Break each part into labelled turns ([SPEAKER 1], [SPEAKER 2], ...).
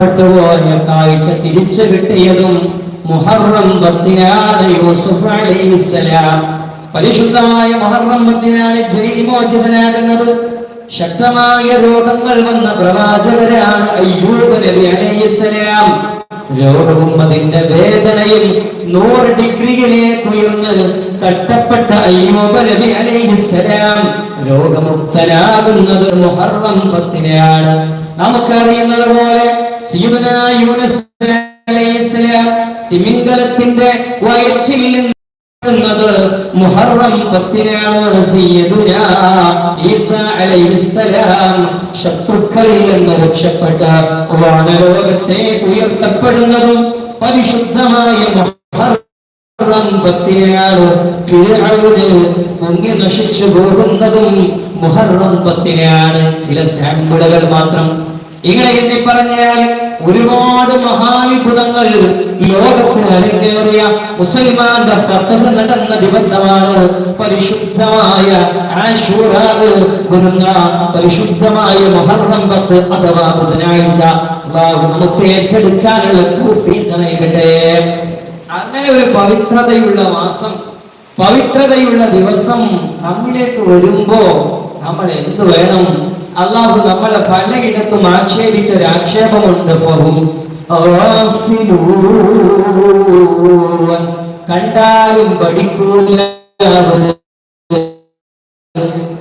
[SPEAKER 1] പെട്ടുപോയ കാഴ്ച തിരിച്ചു കിട്ടിയതും മുഹറം പത്തിനാണ് യൂസുഫ് അലൈഹിസ്സലാം. പരിശുദ്ധമായ മുഹറം പത്തിനാണ് ജയിൽ ശക്തമായ രോഗങ്ങൾ വന്ന പ്രവാചകരാണ് അയ്യൂബ് അലൈഹിസ്സലാം. രോഗവും അതിന്റെ വേദനയും നൂറ് ഡിഗ്രിയിലേക്ക് ഉയർന്ന് കഷ്ടപ്പെട്ട അയ്യൂബ് നബി അലൈഹിസ്സലാം രോഗമുക്തനാകുന്നത് മുഹറം പത്തിനാണ്. നമുക്കറിയുന്നത് പോലെ തിമിംഗലത്തിന്റെ വയറ്റിൽ നിന്നത് മുഹറം പത്തിനാണ് ശത്രുക്കളിൽ നിന്ന് രക്ഷപ്പെട്ട വാനലോകത്തെ ഉയർത്തപ്പെടുന്നതും പരിശുദ്ധമായ മുഹറം പത്തിനാണ് പൊങ്ങി നശിച്ചു പോകുന്നതും മുഹറം പത്തിനാണ് ചില സാമ്പിളുകൾ മാത്രം ഇങ്ങനെ എണ്ണി പറഞ്ഞാൽ ഒരുപാട് മഹാത്ഭുതങ്ങൾ ലോകത്തിന് അരങ്ങേറിയ മുസൽമാന്റെ ഫത്തഹ് നടന്ന ദിവസമാണ് പരിശുദ്ധമായ ആശൂറ വരുന്ന പരിശുദ്ധമായ മുഹറം പത്ത് അഥവാ ബുധനാഴ്ച. നമുക്ക് ഏറ്റെടുക്കാനുള്ള നൽകട്ടെ. അങ്ങനെ ഒരു പവിത്രതയുള്ള മാസം പവിത്രതയുള്ള ദിവസം നമ്മിലേക്ക് വരുമ്പോ നമ്മൾ എന്ത് വേണം? അള്ളാഹു നമ്മളെ പലയിടത്തും ആക്ഷേപിച്ച ഒരു ആക്ഷേപമുണ്ട് കണ്ടാലും പഠിക്കൂല.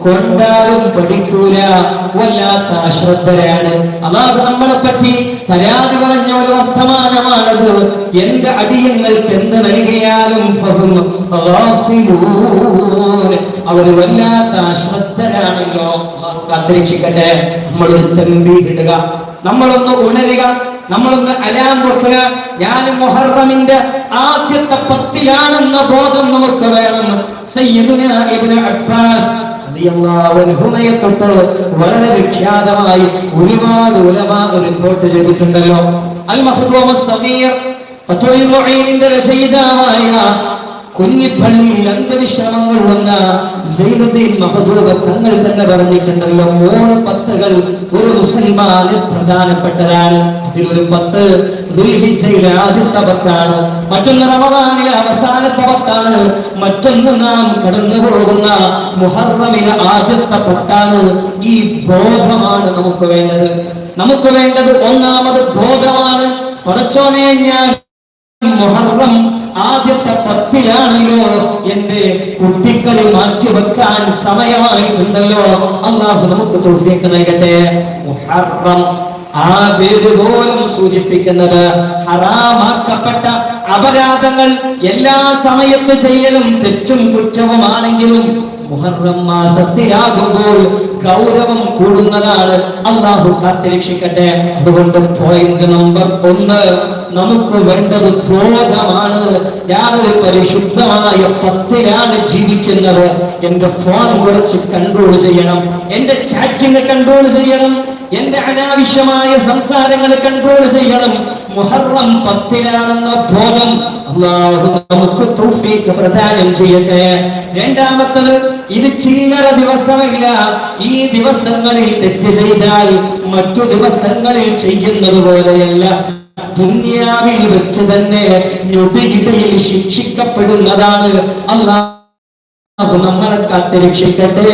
[SPEAKER 1] കൊണ്ടാലും പഠിക്കൂല. വല്ലാത്ത അശ്രദ്ധരാണ്. അള്ളാഹു നമ്മളെ പറ്റി പരാതി പറഞ്ഞ ഒരു വർത്തമാനമാണത്. എന്റെ അടിയങ്ങൾക്ക് എന്ത് നൽകിയാലും അവർ വല്ലാത്ത അശ്രദ്ധരാണല്ലോ. അന്തരീക്ഷിക്കട്ടെ. നമ്മളൊരു തമ്പി ഇടുക നമ്മളൊന്ന് ഉണരുക. നമ്മളൊന്ന് അലാം വെക്കുക. ഞാൻ മുഹറമിന്റെ ആദ്യത്തെ പത്തിലാണെന്ന ബോധം നമുക്ക് വേണം. സയ്യിദുന ഇബ്നു അബ്ബാസ് റളിയല്ലാഹു അൻഹുമയെ തൊട്ട് വളരെ വിഖ്യാതമായി ഒരുപാട് ഉലമാ റിപ്പോർട്ട് ചെയ്തിട്ടുണ്ടല്ലോ. അൽ മഹ്ദൂമ സഗീർ ഫതുൽ മുഈനിന്റെ കുഞ്ഞിപ്പള്ളിയിൽ അന്തവിശ്രമം വന്ന സൈനുദ്ദീൻ മഹദൂബ തങ്ങൾ തന്നെ പറഞ്ഞിട്ടുണ്ടല്ലോ മൂന്ന് പത്തുകൾ ഒരു മുസൽമാന് പ്രധാനപ്പെട്ടതാണ്. അതിലൊരു പത്ത് ദുൽഹിജയിലെ ആദ്യത്തെ പത്താണ്. മറ്റൊന്ന് റമദാനിലെ അവസാനത്തെ പത്താണ്. മറ്റൊന്ന് നാം കടന്നു പോകുന്ന മുഹറമിലെ ആദ്യത്തെ പത്താണ്. ഈ ബോധമാണ് നമുക്ക് വേണ്ടത്. നമുക്ക് വേണ്ടത് ഒന്നാമത് ബോധമാണ്. പടച്ചോനെ ഞാൻ മുഹറം ആദ്യത്തെ പത്തിലാണല്ലോ എന്റെ കുട്ടികളെ മാറ്റി മാറ്റിവെക്കാൻ സമയമായിട്ടുണ്ടല്ലോ. അള്ളാഹു നമുക്ക് തൗഫീഖ് നൽകട്ടെ. മുഹറം ആ പേര് പോലും സൂചിപ്പിക്കുന്നത് ഹറാമാക്കപ്പെട്ട അപരാധങ്ങൾ എല്ലാ സമയത്ത് ചെയ്യലും തെറ്റും കുറ്റവുമാണെങ്കിലും മുഹറം മാസത്തിലാകുമ്പോൾ ഗൗരവം കൂടുന്നതാണ്. അള്ളാഹു കാത്തിരക്ഷിക്കട്ടെ. അതുകൊണ്ട് പോയിന്റ് നമ്പർ ഒന്ന് നമുക്ക് വേണ്ടത് ബോധമാണ് ഞാനൊരു പരിശുദ്ധമായ പത്തിലാണ് ജീവിക്കുന്നത്. എന്റെ ഫോൺ കുറച്ച് കൺട്രോൾ ചെയ്യണം. എന്റെ ചാറ്റിംഗ് കൺട്രോൾ ചെയ്യണം. എന്റെ അനാവശ്യമായ സംസാരങ്ങൾ കൺട്രോൾ ചെയ്യണം. മുഹറം പത്തിലാണെന്ന ബോധം അള്ളാഹു നമുക്ക് പ്രദാനം ചെയ്യട്ടെ. രണ്ടാമത്തത് ഇത് ചില്ലറ ദിവസമില്ല. ഈ ദിവസങ്ങളിൽ തെറ്റ് ചെയ്താൽ മറ്റു ദിവസങ്ങളിൽ ചെയ്യുന്നത് പോലെയല്ല. ദുന്യാവിൽ വെച്ച് തന്നെ ഞൊടിയിടയിൽ ശിക്ഷിക്കപ്പെടുന്നതാണ്. അള്ളാഹു നമ്മളെ കാത്തിരക്ഷിക്കട്ടെ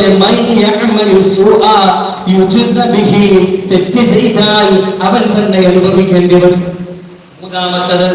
[SPEAKER 1] തെറ്റ് ചെയ്താൽ അവൻ തന്നെ അനുഭവിക്കേണ്ടി വരും. മൂന്നാമത്തത്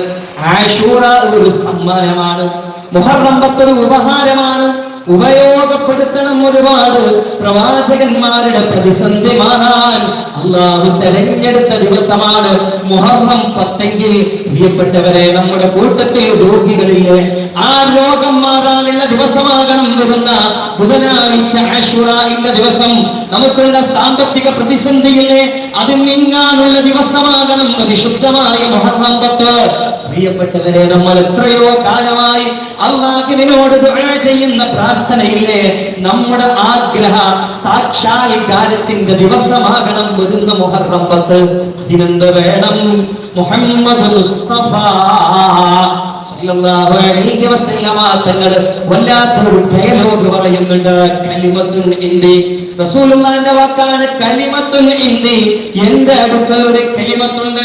[SPEAKER 1] ആശൂറ ഒരു സമ്മാനമാണ്. മുഹറം പത്തൊരു ഉപഹാരമാണ്. ഉപയോഗപ്പെടുത്തണം ഒരുപാട് പ്രവാചകന്മാരുടെ പ്രതിസന്ധി മാറാൻ അള്ളാഹു തെരഞ്ഞെടുത്ത ദിവസമാണ് മുഹറം പത്തെങ്കിൽ. പ്രിയപ്പെട്ടവരെ നമ്മുടെ കൂട്ടത്തെ രോഗികളില്ലേ ആ രോഗം മാറാനുള്ള ദിവസമാകണം വരുന്ന ബുധനാഴ്ച ആശുറായിന്റെ ദിവസം നമുക്കുള്ള സാമ്പത്തിക പ്രതിസന്ധിയില്ലേ അത് നീങ്ങാനുള്ള ദിവസമാകണം പരിശുദ്ധമായ മുഹർമ്മം പത്ത്. പ്രിയപ്പെട്ടവരെ നമ്മൾ എത്രയോ കാലമായി അള്ളാഹുവിനോട് ചെയ്യുന്ന പ്രാർത്ഥനയില്ലേ നമ്മുടെ ആഗ്രഹ സാക്ഷാത്കാരത്തിന്റെ ദിവസമാകണം വരുന്ന മുഹറം പത്ത്. അതിനെന്ത് വേണം മുഹമ്മദ് മുസ്തഫ കലിമത്തുൻ റസൂലുള്ളാന്റെ വാക്കാണ് കലിമത്തുൻ എന്റെ അടുത്ത് ഒരു കലിമത്തുണ്ട്.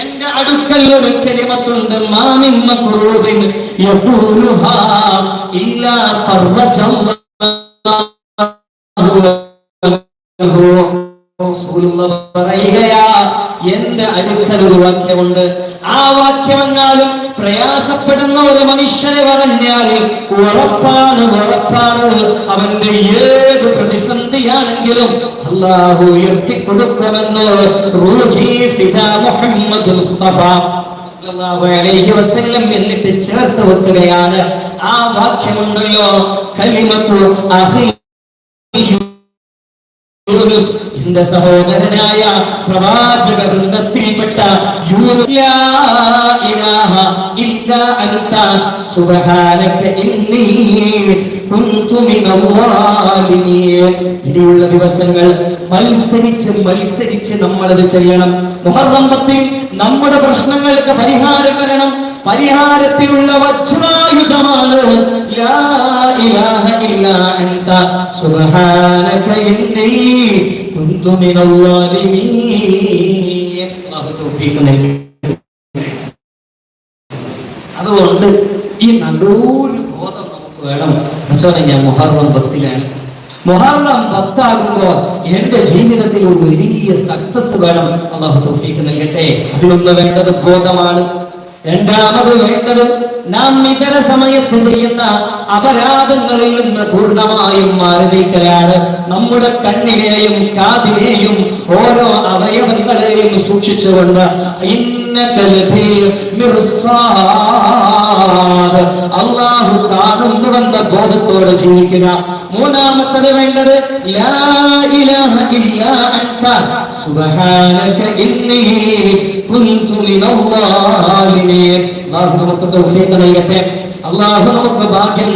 [SPEAKER 1] എന്റെ അടുക്കൽ ഒരു കലിമത്തുണ്ട്. മാമിൻ മക്റൂബിൻ യഖൂലുഹാ ഇല്ലാ പറയുകയാ എന്റെ ഒരു വാക്യമുണ്ട് ആ വാക്യമെന്നാലും പ്രയാസപ്പെടുന്ന ഒരു മനുഷ്യനെ പറഞ്ഞാൽ ഉറപ്പാണ് ഉറപ്പാണ്. അവന്റെ ഏത് പ്രതിസന്ധിയാണെങ്കിലും അള്ളാഹു ഉയർത്തി കൊടുക്കുമെന്ന് റൂഹി ഫിദാ മുഹമ്മദ് മുസ്തഫ എന്നിട്ട് ചേർത്ത് വെക്കുകയാണ്. ആ വാക്യമുണ്ടല്ലോ കലിമത്തു എന്റെ സഹോദരനായ പ്രവാചക വൃന്ദത്തിൽപ്പെട്ട ഇനിയുള്ള ദിവസങ്ങൾ മത്സരിച്ച് മത്സരിച്ച് നമ്മളത് ചെയ്യണം. മുഹർമ്മത്തിൽ നമ്മുടെ പ്രശ്നങ്ങൾക്ക് പരിഹാരം വരണം. പരിഹാരത്തിലുള്ള വജ്രായുധമാണ് അതുകൊണ്ട് ഈ നല്ലൊരു ബോധം നമുക്ക് വേണം. ഞാൻ മുഹറം പത്തിലാണ്. മുഹറം പത്താകുമ്പോ എന്റെ ജീവിതത്തിൽ ഒരു വലിയ സക്സസ് വേണം. അള്ളാഹു തോഫീക്ക് നൽകട്ടെ. അതിലൊന്ന് വേണ്ടത് ബോധമാണ്. രണ്ടാമത് വേണ്ടത് നാം ഇതര സമയത്ത് ചെയ്യുന്ന അപരാധങ്ങളിൽ നിന്ന് പൂർണമായും മാറി നമ്മുടെ കണ്ണിനെയും കാതിനെയും ഓരോ അവയവങ്ങളെയും സൂക്ഷിച്ചുകൊണ്ട്. അള്ളാഹു കാണുന്നുവെന്ന ബോധത്തോടെ ജീവിക്കുക മൂന്നാമത്തത് വേണ്ടത് ഇല്ലാ അൻത സുബ്ഹാനക കുൻതു അള്ളാഹു നമുക്ക് ഭാഗ്യം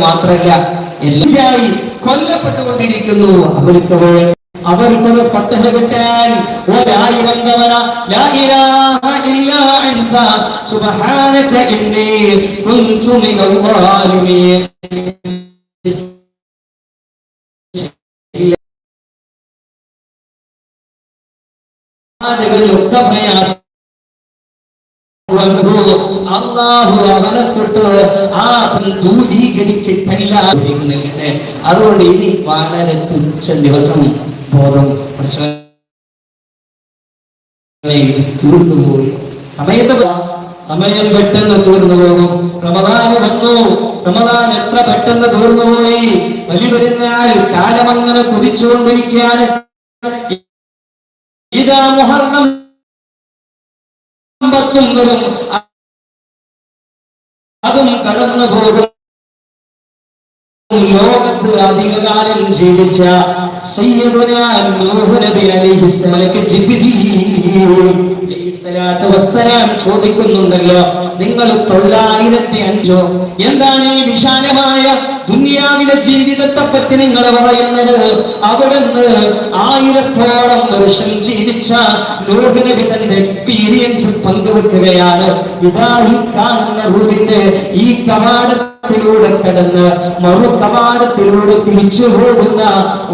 [SPEAKER 1] മാത്രമല്ല എല്ലായി കൊല്ലപ്പെട്ടുകൊണ്ടിരിക്കുന്നു. അവർക്ക് അവർക്കൊരു ഫത്തഹ കിട്ടാൻ ഒരായിരം തവണ ലാ ഇലാഹ ഇല്ലാ അൻത സുബ്ഹാനക ഇന്നി കുൻതു മിനൽ ളാലിമീൻ അതുകൊണ്ട് ഇനി വളരെ തുച്ഛ ദിവസം ബോധം തീർന്നുപോയി സമയത്ത് സമയം പെട്ടെന്ന് തീർന്നു പോകും റമദാന് വന്നു. റമദാൻ എത്ര പെട്ടെന്ന് തീർന്നുപോയി വലിയ പെരുന്നാൾ കാലം അങ്ങനെ കുതിച്ചുകൊണ്ടിരിക്കുകയാണ്. ഇതാ അതും കടന്നു പോകും അധികകാലം ജീവിച്ച ചോദിക്കുന്നുണ്ടല്ലോ നിങ്ങൾ തൊള്ളായിരത്തി അഞ്ചോ? എന്താണ് ഈ വിശാലമായ ദുനിയാവിലെ ജീവിതത്തെ പറ്റി നിങ്ങൾ പറയുന്നത്? അവിടുന്ന് ആയിരത്തോളം വർഷം ജീവിച്ച നൂഹ് നബി തന്റെ എക്സ്പീരിയൻസ് പങ്കുവെക്കുകയാണ്. ഇതാ ഈ കാണുന്ന ഈ കവാടത്തിലൂടെ കടന്ന് മറു കവാടത്തിലൂടെ തിരിച്ചു പോകുന്ന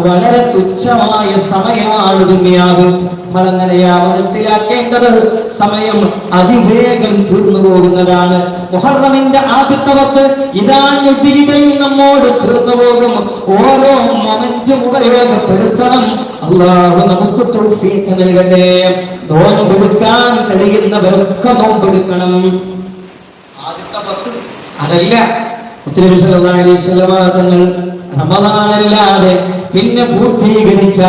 [SPEAKER 1] വളരെ തുച്ഛമായ സമയമാണ് ദുന്യാവ്. നമ്മളങ്ങനെയാ മനസ്സിലാക്കേണ്ടത്? സമയം അതിവേഗം തീർന്നു പോകുന്നതാണ്. മുഹറമിന്റെ ആദ്യത്തെ വക്ക് ഇതാ ഞൊട്ടിയിടയും നമ്മോട് തീർന്നു പോകും. ഓരോ മൊമെന്റും ഉപയോഗപ്പെടുത്തണം. അള്ളാഹു നമുക്ക് തൗഫീഖ് നൽകട്ടെ. നോമ്പെടുക്കാൻ കഴിയുന്നവരൊക്കെ നോമ്പെടുക്കണം ആദ്യത്തെ പത്ത് അതല്ല. തങ്ങൾ പിന്നെ പൂർത്തീകരിച്ച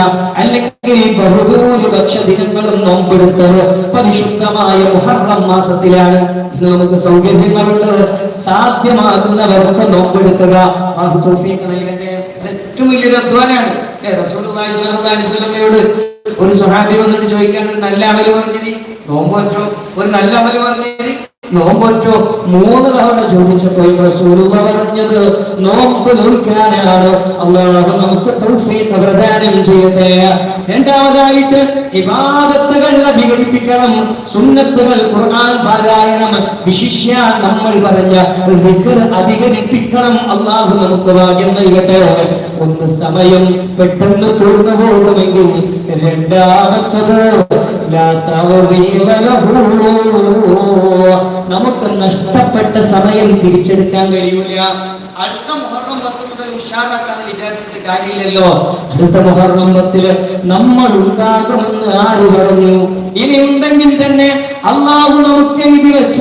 [SPEAKER 1] അല്ലെങ്കിൽ ബഹുഭൂരിപക്ഷ ദിനങ്ങളും നോമ്പെടുത്തത് പരിശുദ്ധമായ മുഹറം മാസത്തിലാണ്. ഇന്ന് നമുക്ക് സൗകര്യങ്ങളുണ്ട്. സാധ്യമാകുന്നവർക്ക് ഇത് ഏറ്റവും വലിയൊരു അധ്വാനാണ്. ഒരു സ്വഹാബി വന്നിട്ട് ചോദിക്കാൻ ഒരു നല്ല അമൽ പറഞ്ഞിരി നോമ്പ് ഒരു നല്ല അമൽ പറഞ്ഞിരി നോമ്പൊറ്റോ? മൂന്ന് തവണ ചോദിച്ചപ്പോൾ റസൂലുള്ള പറഞ്ഞത് നോമ്പ് നോക്കാനാണ് അള്ളാഹു നമുക്ക് തൗഫീഖ് ചെയ്യട്ടെ. രണ്ടാമതായിട്ട് ഇബാദത്തുകൾ അധികരിപ്പിക്കണം. സുന്നത്തുകൾ ഖുർആൻ പാരായണം വിശിഷ്യ നമ്മൾ പറഞ്ഞ ദിക്ർ അധികരിപ്പിക്കണം. അള്ളാഹു നമുക്ക് ഭാഗ്യം നൽകട്ടെ. ഒന്ന് സമയം പെട്ടെന്ന് തീർന്നു പോകുമെങ്കിൽ രണ്ടാമത്തത് ലാ ലഹു. നമുക്ക് നഷ്ടപ്പെട്ട സമയം തിരിച്ചെടുക്കാൻ കഴിയൂല. അടുത്ത മുഹറം പത്ത് മുതൽ ഉഷാറാക്കാന്ന് വിചാരിച്ചിട്ട് കാര്യമില്ലല്ലോ. അടുത്ത മുഹറം പത്തിൽ നമ്മൾ ഉണ്ടാകുമെന്ന് ആര് പറഞ്ഞു? ഇനി ഉണ്ടെങ്കിൽ തന്നെ അള്ളാഹു നമുക്ക് എഴുതി വെച്ച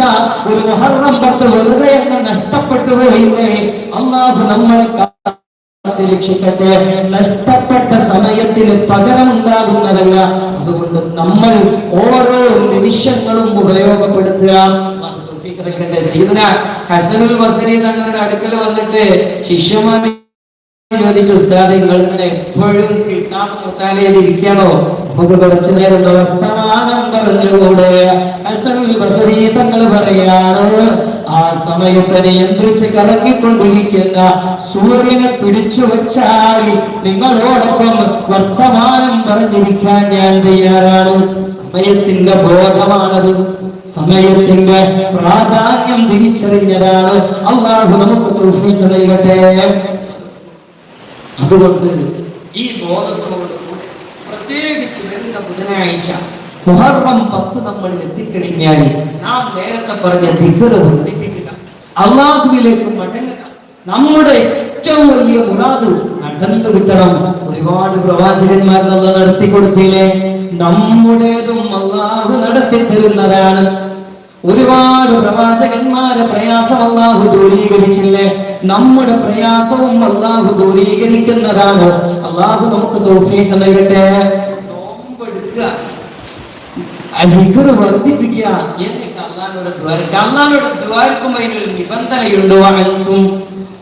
[SPEAKER 1] ഒരു മുഹറം പത്ത് വെറുതെ എന്ന് നഷ്ടപ്പെട്ടു പോയില്ലേ? അള്ളാഹു നമ്മളെ രക്ഷിക്കട്ടെ. നഷ്ടപ്പെട്ട സമയത്തിന് പകരമുണ്ടാകുന്നതല്ല അതുകൊണ്ട് നമ്മൾ ഓരോ നിമിഷങ്ങളും ഉപയോഗപ്പെടുത്തുക. അള്ളാഹു സീതന ഹസനുൽ ബസരി തങ്ങളുടെ അടുക്കൽ വന്നിട്ട് ശിഷ്യന്മാർ ചോദിച്ചു ഉസ്താദ് നിങ്ങൾ ഇങ്ങനെ എപ്പോഴും കിട്ടാൻ നിർത്താലയിൽ ഇരിക്കണോ നമുക്ക് കുറച്ചു നേരം വർത്തമാനം പറഞ്ഞുകൂടെ ഹസനുൽ ബസരി തങ്ങൾ പറയാണ്. ആ സമയത്തെ നിയന്ത്രിച്ച് കറങ്ങിക്കൊണ്ടിരിക്കുന്ന സൂര്യനെ പിടിച്ചു വച്ചാൽ നിങ്ങളോടൊപ്പം വർത്തമാനം പറഞ്ഞിരിക്കാൻ ഞാൻ തയ്യാറാണ്. സമയത്തിന്റെ ബോധമാണത്. സമയത്തിന്റെ പ്രാധാന്യം തിരിച്ചറിഞ്ഞതാണ്. അള്ളാഹു നമുക്ക് തൗഫീഖ് അതുകൊണ്ട് ഈ ബോധത്തോട് പ്രത്യേകിച്ച് വരുന്ന ബുധനാഴ്ച മുഹറം പത്ത് നമ്മൾ എത്തിക്കഴിഞ്ഞാൽ നാം നേരത്തെ പറഞ്ഞ ദിഗറ് വർദ്ധിപ്പിക്കുക. അള്ളാഹുവിലേക്ക് മടങ്ങുക. നമ്മുടെ ഏറ്റവും വലിയ മുറാദ് നടന്നു കിട്ടണം ഒരുപാട് പ്രവാചകന്മാർ നമ്മൾ നടത്തി കൊടുത്തില്ലേ? നമ്മുടേതും അള്ളാഹു നടത്തി തരുന്നതാണ്. ഒരുപാട് പ്രവാചകന്മാരെ പ്രയാസം അള്ളാഹു ദൂരീകരിച്ചില്ലേ? നമ്മുടെ പ്രയാസവും അള്ളാഹു ദൂരീകരിക്കുന്നതാണ്. അള്ളാഹു നമുക്ക് തോഫീക്ക് നൽകട്ടെ? നോമ്പെടുക്കുക. അലിഖർ വർദ്ധിപ്പിക്കുക എന്നിട്ട് അള്ളാഹിനോട് ദ്വാരക്കുക അള്ളാഹിനോട് ദ്വാരക്കുമ്പോൾ അതിനൊരു നിബന്ധനയുണ്ട്.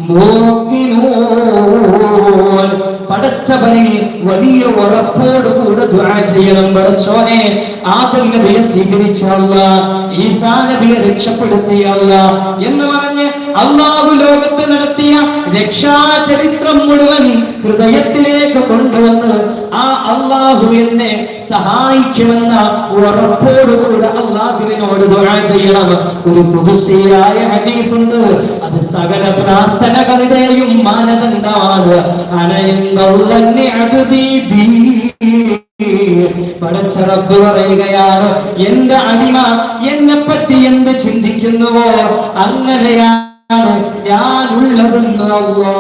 [SPEAKER 1] മൂക്കിനൂൻ പടച്ചവനെ വലിയ ഉറപ്പോടുകൂടെ ദുആ ചെയ്യണം. പടച്ചോനെ ആദം നബിയെ സ്വീകരിച്ച അല്ല ഈസാ നബിയെ രക്ഷപ്പെടുത്തിയ അല്ല എന്ന് പറഞ്ഞ് അള്ളാഹു ലോകത്ത് നടത്തിയ രക്ഷാചരിത്രം മുഴുവൻ ഹൃദയത്തിലേക്ക് കൊണ്ടുവന്ന് ആ അള്ളാഹു എന്നെ സഹായിക്കുമെന്ന ഉറപ്പോടുകൂടെ അള്ളാഹുവിനോട് ചെയ്യണം. ഒരു പുതുസിയായ ഹദീഫുണ്ട് അത് സകല പ്രാർത്ഥനകളുടെയും മാനദണ്ഡമാണ്. അനയുന്നൗലന്നെ തന്നെ ബീ പടച്ച റബ്ബ് പറയുകയാണ് എന്റെ അടിമ എന്നെ പറ്റി എന്ത് ചിന്തിക്കുന്നുവോ അങ്ങനെയാണ് ഞാൻ അല്ലോ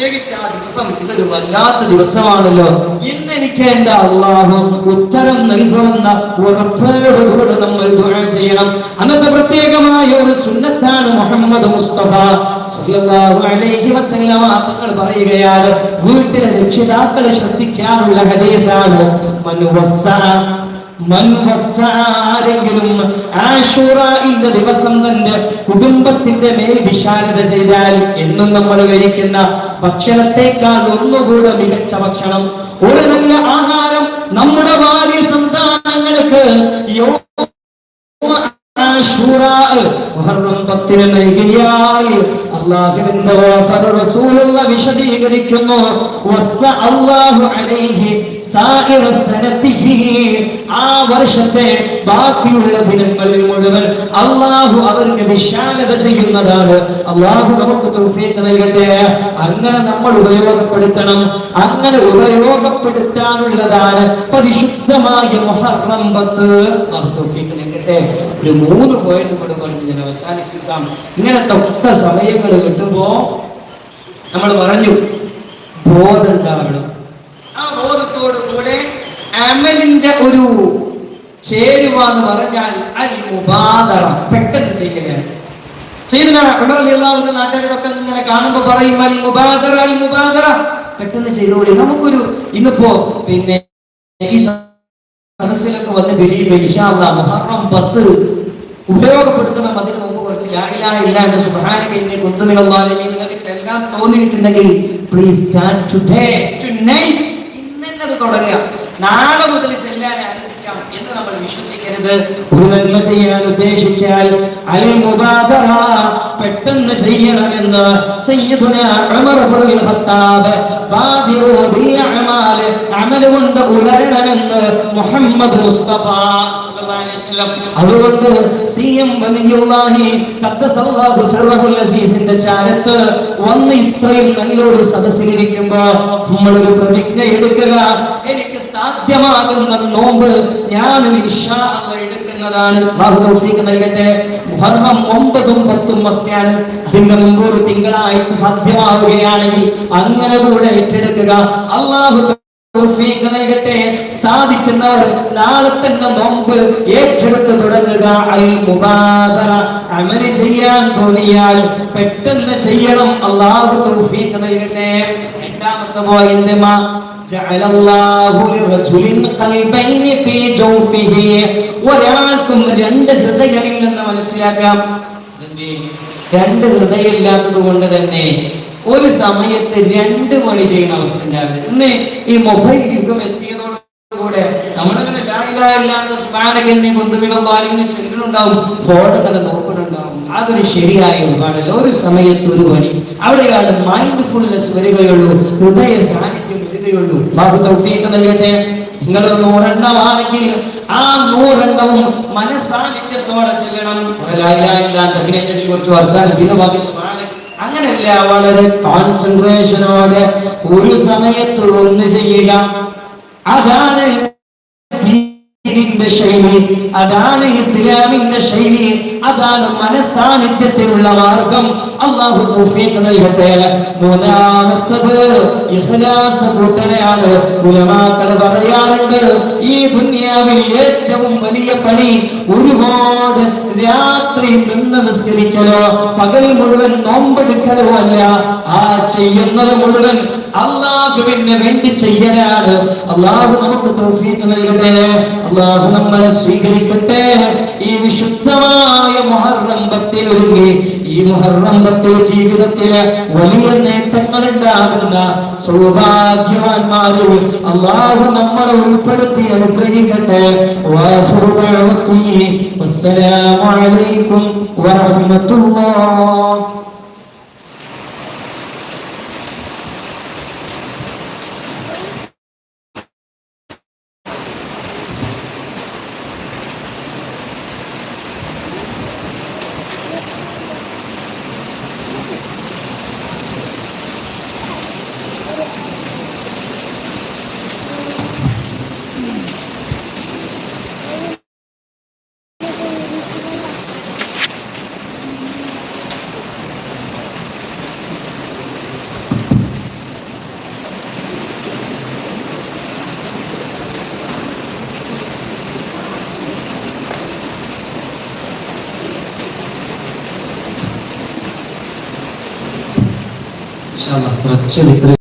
[SPEAKER 1] പ്രത്യേകിച്ച് ആ ദിവസം ഇതൊരു വല്ലാത്ത ദിവസമാണല്ലോ. ഇന്ന് എനിക്ക് എന്റെ അള്ളാഹു ഉത്തരം നൽകുമെന്ന ഉറപ്പോടുകൂടെ നമ്മൾ ദുആ ചെയ്യണം. അന്നത്തെ പ്രത്യേകമായ ഒരു സുന്നത്താണ് മുഹമ്മദ് മുസ്തഫ തങ്ങൾ പറയുകയാണ് വീട്ടിലെ രക്ഷിതാക്കളെ ശ്രദ്ധിക്കാനുള്ള ഹദീസാണ്. മനുവസ്സ ആരെങ്കിലും എന്ന ദിവസം തന്നെ കുടുംബത്തിന്റെ മേൽ വിശാലത ചെയ്താൽ എന്നും നമ്മൾ കഴിക്കുന്ന ഭക്ഷണത്തെക്കാൾ ഒന്നുകൂടെ മികച്ച ഭക്ഷണം ഒരു നല്ല ആഹാരം നമ്മുടെ ഭാര്യ സന്താനങ്ങൾക്ക് നൽകിയാൽ അള്ളാഹുവിന്റെ വിശദീകരിക്കുന്നു അലൈഹി ആ വർഷത്തെ ബാക്കിയുള്ള ദിനങ്ങളിൽ മുഴുവൻ അള്ളാഹു അവർക്ക് വിശാലത ചെയ്യുന്നതാണ്. അള്ളാഹു നമുക്ക് തൗഫീഖ് നൽകട്ടെ. അങ്ങനെ നമ്മൾ ഉപയോഗപ്പെടുത്തണം. അങ്ങനെ ഉപയോഗപ്പെടുത്താനുള്ളതാണ് പരിശുദ്ധമായ മുഹറം പത്ത്. തൗഫീഖ് നൽകട്ടെ. ഒരു മൂന്ന് പോയിന്റ് കൂടെ പറഞ്ഞ് ഞാൻ അവസാനിപ്പിക്കാം. ഇങ്ങനത്തെ ഒക്കെ സമയങ്ങൾ കിട്ടുമ്പോ നമ്മൾ പറഞ്ഞു ബോധം ഉണ്ടാവണം. ആ ബോധത്തോടു കൂടെ അമലിന്റെ ഒരു ചേരുവ എന്ന് പറഞ്ഞാൽ അൽ മുബാദറ പെട്ടെന്ന് ചെയ്യലാണ് അൻഹു നാട്ടുകാരൊക്കെ ഇങ്ങനെ കാണുമ്പോൾ പറയും അൽ മുബാദറ അൽ മുബാദറ പെട്ടെന്ന് ചെയ്തോളി. നമുക്കൊരു ഇന്നിപ്പോ പിന്നെ ഈ സദസ്സിലൊക്കെ വന്ന് പിടിയും ഇൻഷാല്ലാ മുഹറം പത്ത് ഉപയോഗപ്പെടുത്തണം. അതിന് മുമ്പ് കുറച്ച് ലാ ഇല്ല എന്ന് സുബ്ഹാനക ഇന്നി കുന്തു മിനൽ ളാലിമീൻ നിങ്ങൾക്ക് ചെല്ലാൻ തോന്നിയിട്ടുണ്ടെങ്കിൽ പ്ലീസ് സ്റ്റാർട്ട് ടുഡേ ടുനൈറ്റ് തുടങ്ങുക നാളെ മുതൽ ചെല്ലാൻ ആരംഭിക്കാം എന്ന് നമ്മൾ വിശ്വസിക്കരുത് പറഞ്ഞത്. ഒരു നന്മ ചെയ്യാൻ ഉദ്ദേശിച്ചാൽ അൽ മുബാദറ പെട്ടെന്ന് ചെയ്യണമെന്ന് സയ്യിദുന ഉമർ ഇബ്നുൽ ഖത്താബ് ബാദിറു ബിൽ അഅമാൽ അമൽ കൊണ്ട് ഉയരണമെന്ന് മുഹമ്മദ് മുസ്തഫ അതുകൊണ്ട് സി എം വലിയുള്ളാഹി അസീസിന്റെ ചാരത്ത് വന്ന് ഇത്രയും നല്ലൊരു സദസ്സിലിരിക്കുമ്പോ നമ്മളൊരു പ്രതിജ്ഞ എടുക്കുക. എനിക്ക് സാധ്യമാകുന്ന നോമ്പ് ഞാൻ എടുക്കുന്നതാണ്. നൽകട്ടെ. ധർമ്മം ഒമ്പതും പത്തും മസ്റ്റാണ് അതിന്റെ മുമ്പ് ഒരു തിങ്കളാഴ്ച സാധ്യമാവുകയാണെങ്കിൽ അങ്ങനെ കൂടെ ഏറ്റെടുക്കുക. അള്ളാഹു നൽകട്ടെ. സാധിക്കുന്നവർ നാളെ തന്നെ നോമ്പ് ഏറ്റെടുത്ത് തുടങ്ങുക. അമൽ ചെയ്യാൻ തോന്നിയാൽ പെട്ടെന്ന് ചെയ്യണം. അള്ളാഹു നൽകട്ടെ. രണ്ടാമത്തെ പോയിന്റ് മാ جعل الله لرجل قلبين في جوفه ഒരാൾക്കും രണ്ട് ഹൃദയമില്ലെന്ന് മനസ്സിലാക്കാം എന്തേ? രണ്ട് ഹൃദയമില്ലാത്തത് കൊണ്ട് തന്നെ ഒരു സമയത്ത് രണ്ട് പണി ചെയ്യുന്ന അവസ്ഥ ഉണ്ടാകുന്നത് ഇന്ന് ഈ മൊബൈൽ യുഗം എത്തിയതോടുകൂടെ നമ്മളിങ്ങനെ ലായില്ലാത്ത സ്പാനകന്നെ കൊണ്ടുവിടുന്ന ചൊല്ലുണ്ടാവും ഫോൺ തന്നെ നോക്കുന്നുണ്ടാവും അതൊരു ശരിയായ ഒരുപാടല്ല ഒരു സമയത്ത് ഒരു പണി അവിടെയാണ് മൈൻഡ് ഫുൾനെസ് വരികയുള്ളൂ ഹൃദയ സാന്നിധ്യം ബാബു തൗഫീഖ് നൽകട്ടെ. നിങ്ങൾ നൂറെണ്ണമാണെങ്കിൽ ആ നൂറെണ്ണവും മനസാന്നിധ്യത്തോടെ ചെല്ലണം. കുറച്ച് വർദ്ധാനം പിന്നെ ബാക്കി അങ്ങനെയല്ല വളരെ കോൺസെൻട്രേഷനോടെ ഒരു സമയത്ത് ഒന്ന് ചെയ്യുക. അതാണ് ദീനിന്റെ ശൈലി. അതാണ് ഇസ്ലാമിന്റെ ശൈലി. അതാണ് മനസാന്നിധ്യത്തിനുള്ള മാർഗം. അള്ളാഹു തൗഫീഖ് നൽകട്ടെ. മൂന്നാമത്തത് ഇഖ്ലാസ് കൂട്ടരയാണ്. ഉലമാക്കൾ പറയാറുണ്ട് ഈ ദുനിയാവിൽ ഏറ്റവും വലിയ പണി ഒരുപാട് രാത്രി നിന്ന് നിസ്കരിക്കലോ പകൽ മുഴുവൻ നോമ്പെടുക്കലോ അല്ല. ആ ചെയ്യുന്നത് മുഴുവൻ അള്ളാഹുവിന് വേണ്ടി ചെയ്യലാണ്. അള്ളാഹു നമുക്ക് തൗഫീഖ് നൽകട്ടെ. അള്ളാഹു നമ്മളെ സ്വീകരിക്കട്ടെ. ഈ വിശുദ്ധമായ മുഹറം പത്തിൽ ഒരുങ്ങി. ഈ മുഹറം പത്തിൽ ജീവിതത്തിലെ വലിയ നേട്ടങ്ങൾ ഉണ്ടാകുന്ന സൗഭാഗ്യവാന്മാരിൽ അള്ളാഹു നമ്മളെ ഉൾപ്പെടുത്തി അനുഗ്രഹിക്കട്ടെ. വാഫിറു അലൈക്കും വസ്സലാമു അലൈക്കും വറഹ്മത്തുള്ളാഹ് ഇൻഷാ അല്ലാഹ് കുറച്ച്